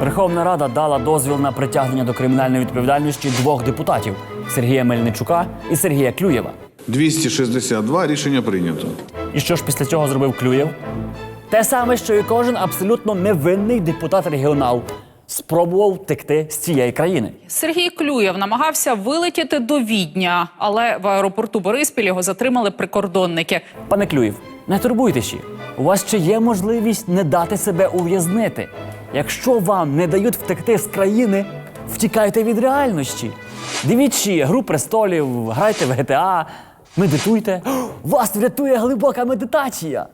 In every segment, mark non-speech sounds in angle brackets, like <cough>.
Верховна Рада дала дозвіл на притягнення до кримінальної відповідальності двох депутатів Сергія Мельничука і Сергія Клюєва. 262 рішення прийнято. І що ж після цього зробив Клюєв? Те саме, що і кожен абсолютно невинний депутат-регіонал спробував втекти з цієї країни. Сергій Клюєв намагався вилетіти до Відня, але в аеропорту Бориспіль його затримали прикордонники. Пане Клюєв, не турбуйтеся. У вас ще є можливість не дати себе ув'язнити. Якщо вам не дають втекти з країни, втікайте від реальності. Дивіться гру престолів, грайте в GTA, медитуйте. <gasps> Вас врятує глибока медитація.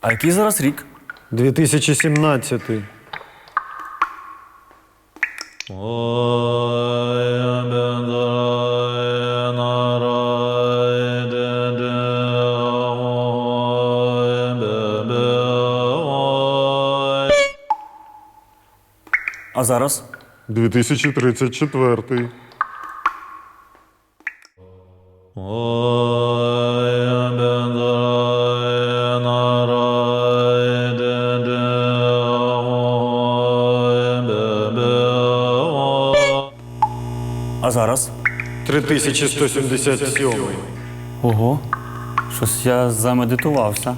А який зараз рік? 2017. А зараз? 2034. А зараз? 3177. Ого, щось я замедитувався.